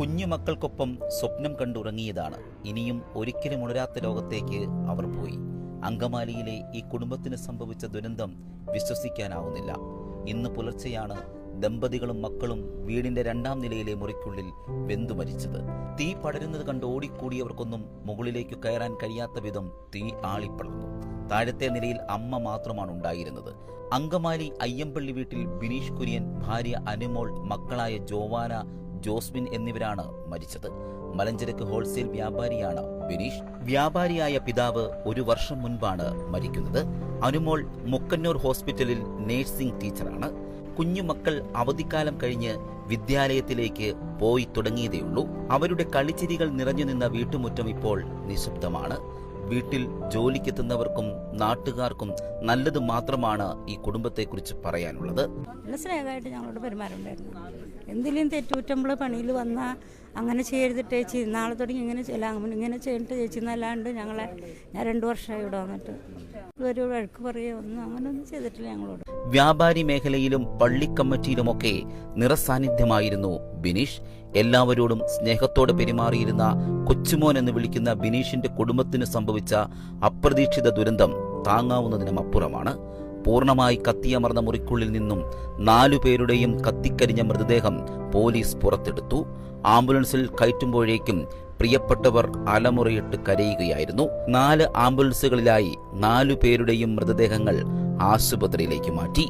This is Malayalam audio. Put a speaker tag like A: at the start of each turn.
A: കുഞ്ഞുമക്കൾക്കൊപ്പം സ്വപ്നം കണ്ടുറങ്ങിയതാണ്. ഇനിയും ഒരിക്കലും ഉണരാത്ത ലോകത്തേക്ക് അവർ പോയി. അങ്കമാലിയിലെ ഈ കുടുംബത്തിന് സംഭവിച്ച ദുരന്തം വിശ്വസിക്കാനാവുന്നില്ല. ഇന്ന് പുലർച്ചെയാണ് ദമ്പതികളും മക്കളും വീടിന്റെ രണ്ടാം നിലയിലെ മുറിക്കുള്ളിൽ വെന്തു മരിച്ചത്. തീ പടരുന്നത് കണ്ട് ഓടിക്കൂടിയവർക്കൊന്നും മുകളിലേക്ക് കയറാൻ കഴിയാത്ത വിധം തീ ആളിപ്പടർന്നു. താഴത്തെ നിലയിൽ അമ്മ മാത്രമാണ് ഉണ്ടായിരുന്നത്. അങ്കമാലി അയ്യമ്പള്ളി വീട്ടിൽ ബിനീഷ് കുര്യൻ ഭാര്യ അനുമോൾ മക്കളായ ജോവാന ജോസ്മിൻ എന്നിവരാണ് മരിച്ചത്. മലഞ്ചരക്ക് ഹോൾസെയിൽ വ്യാപാരിയാണ് ബിനീഷ്. വ്യാപാരിയായ പിതാവ് ഒരു വർഷം മുൻപാണ് മരിക്കുന്നത്. അനുമോൾ മുക്കന്നൂർ ഹോസ്പിറ്റലിൽ നേഴ്സിംഗ് ടീച്ചറാണ്. കുഞ്ഞുമക്കൾ അവധിക്കാലം കഴിഞ്ഞ് വിദ്യാലയത്തിലേക്ക് പോയി തുടങ്ങിയതേയുള്ളൂ. അവരുടെ കളിച്ചിരികൾ നിറഞ്ഞു നിന്ന വീട്ടുമുറ്റം ഇപ്പോൾ നിശബ്ദമാണ്. വീട്ടിൽ ജോലിക്കെത്തുന്നവർക്കും നാട്ടുകാർക്കും നല്ലത് മാത്രമാണ് ഈ കുടുംബത്തെക്കുറിച്ച് പറയാനുള്ളത്.
B: സ്നേഹമായിട്ട് ഞങ്ങളോട് പെരുമാറുണ്ടായിരുന്നു എന്തെങ്കിലും തെറ്റുകുറ്റമ്പോൾ പണിയിൽ വന്നാൽ അങ്ങനെ ചെയ്തിട്ട് ചേച്ചി. നാളെ തുടങ്ങി ഇങ്ങനെ ചെയ്യല ഇങ്ങനെ ചെയ്തിട്ട് ചേച്ചി എന്നല്ലാണ്ട് ഞങ്ങളെ ഞാൻ രണ്ടു വർഷമായി ഇവിടെ വന്നിട്ട്. ഒരു വഴക്ക് പറയുക ഒന്നും അങ്ങനെയൊന്നും ചെയ്തിട്ടില്ല ഞങ്ങളോട്.
A: വ്യാപാരി മേഖലയിലും പള്ളിക്കമ്മിറ്റിയിലുമൊക്കെ നിറസാന്നിധ്യമായിരുന്നു ബിനീഷ്. എല്ലാവരോടും സ്നേഹത്തോടെ പെരുമാറിയിരുന്ന കൊച്ചുമോൻ എന്ന് വിളിക്കുന്ന ബിനീഷിന്റെ കുടുംബത്തിന് സംഭവിച്ച അപ്രതീക്ഷിത ദുരന്തം താങ്ങാവുന്നതിനും അപ്പുറമാണ്. പൂർണമായി കത്തിയമർന്ന മുറിക്കുള്ളിൽ നിന്നും നാലു പേരുടെയും കത്തിക്കരിഞ്ഞ മൃതദേഹം പോലീസ് പുറത്തെടുത്തു. ആംബുലൻസിൽ കയറ്റുമ്പോഴേക്കും പ്രിയപ്പെട്ടവർ അലമുറയിട്ട് കരയുകയായിരുന്നു. നാല് ആംബുലൻസുകളിലായി നാലു പേരുടെയും മൃതദേഹങ്ങൾ ആശുപത്രിയിലേക്ക് മാറ്റി.